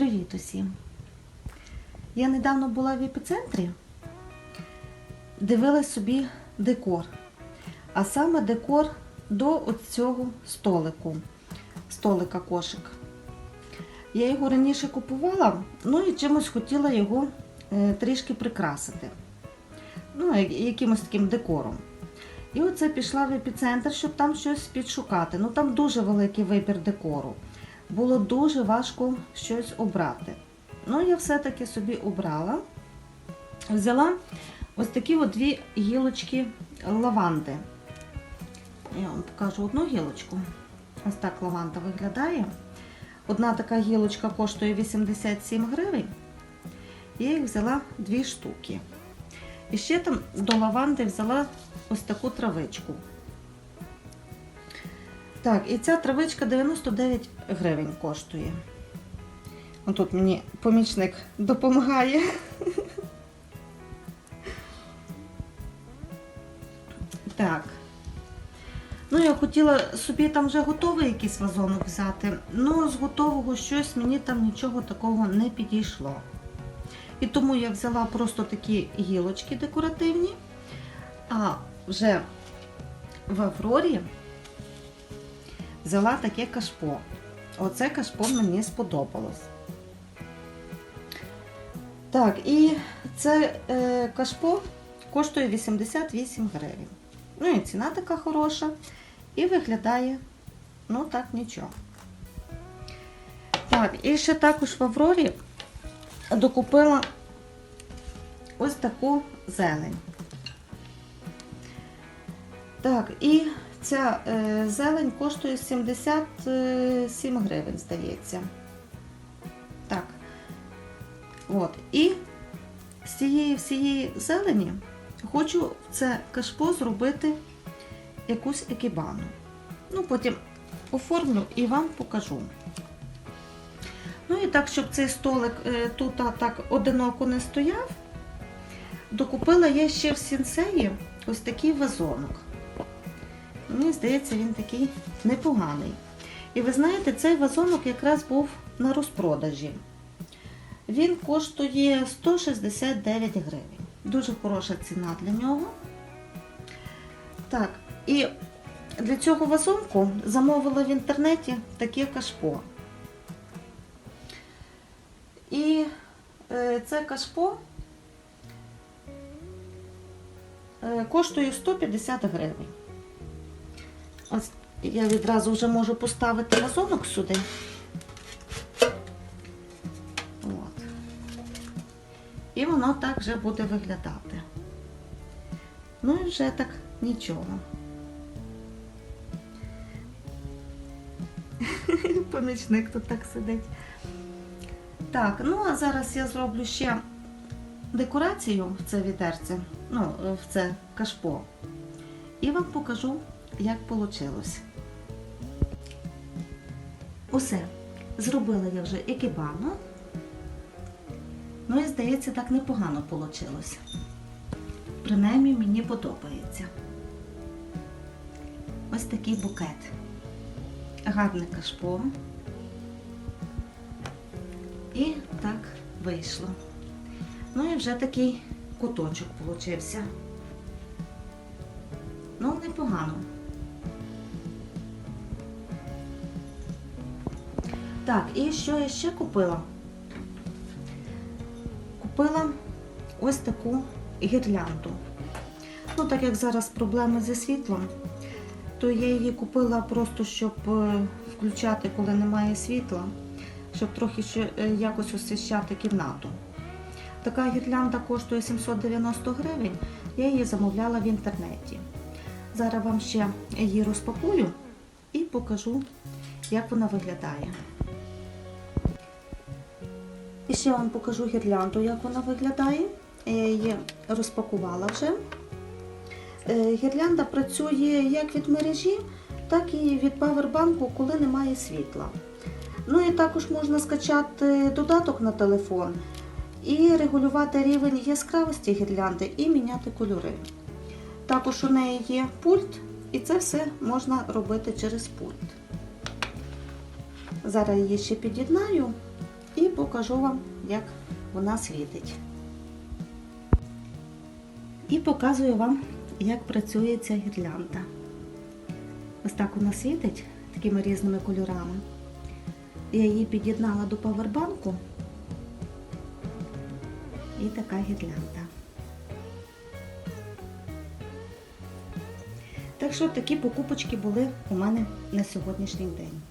Привіт усім! Я недавно була в епіцентрі, дивилась собі декор, а саме декор до цього столику, столика кошик. Я його раніше купувала, ну і чимось хотіла його е, трішки прикрасити. Ну, я- якимось таким декором. І оце пішла в епіцентр, щоб там щось підшукати. Ну там дуже великий вибір декору. Було дуже важко щось обрати. Ну, я все-таки собі обрала. Взяла ось такі от дві гілочки лаванди. Я вам покажу одну гілочку. Ось так лаванда виглядає. Одна така гілочка коштує 87 гривень. Я їх взяла дві штуки. І ще там до лаванди взяла ось таку травичку. Так, і ця травичка 99 гривень коштує. Отут мені помічник допомагає. Так. Ну, я хотіла собі там вже готовий якийсь вазонок взяти. Ну, з готового щось мені там нічого такого не підійшло. І тому я взяла просто такі гілочки декоративні, а вже в Аврорі взяла таке кашпо. Оце кашпо мені сподобалось. Так, і це е, кашпо коштує 88 гривень. Ну і ціна така хороша. І виглядає, ну так, нічого. Так, і ще також в Аврорі докупила ось таку зелень. Так, і ця е, зелень коштує 77 гривень, здається. Так. От. І з цієї всієї зелені хочу в це кашпо зробити якусь екібану. Ну, потім оформлю і вам покажу. Ну і так, щоб цей столик е, тут так одиноко не стояв, докупила я ще в сінсеї ось такий вазонок. Мені здається, він такий непоганий. І ви знаєте, цей вазонок якраз був на розпродажі. Він коштує 169 гривень. Дуже хороша ціна для нього. Так, і для цього вазонку замовила в інтернеті таке кашпо. І е, це кашпо е, коштує 150 гривень. Ось я відразу вже можу поставити вазонок сюди. От. І воно так вже буде виглядати. Ну і вже так нічого. Помічник тут так сидить. Так, ну а зараз я зроблю ще декорацію в це відерце, ну, в це кашпо. І вам покажу, як вийшло. Усе. Зробила я вже екібану. Ну і здається, так непогано вийшло. Принаймні мені подобається. Ось такий букет. Гарне кашпо. І так вийшло. Ну і вже такий куточок получився. Ну, непогано. Так, і що я ще купила? Купила ось таку гірлянду. Ну, так як зараз проблеми зі світлом, то я її купила просто, щоб е, включати, коли немає світла, щоб трохи ще е, якось освіщати кімнату. Така гірлянда коштує 790 гривень, я її замовляла в інтернеті. Зараз вам ще її розпакую і покажу, як вона виглядає. І ще вам покажу гірлянду, як вона виглядає. Я її розпакувала вже. Е, Гірлянда працює як від мережі, так і від павербанку, коли немає світла. Ну і також можна скачати додаток на телефон і регулювати рівень яскравості гірлянди і міняти кольори. Також у неї є пульт, і це все можна робити через пульт. Зараз її ще під'єднаю і покажу вам, як вона світить. І показую вам, як працює ця гірлянда. Ось так вона світить такими різними кольорами. Я її під'єднала до павербанку. І така гірлянда. Так що такі покупочки були у мене на сьогоднішній день.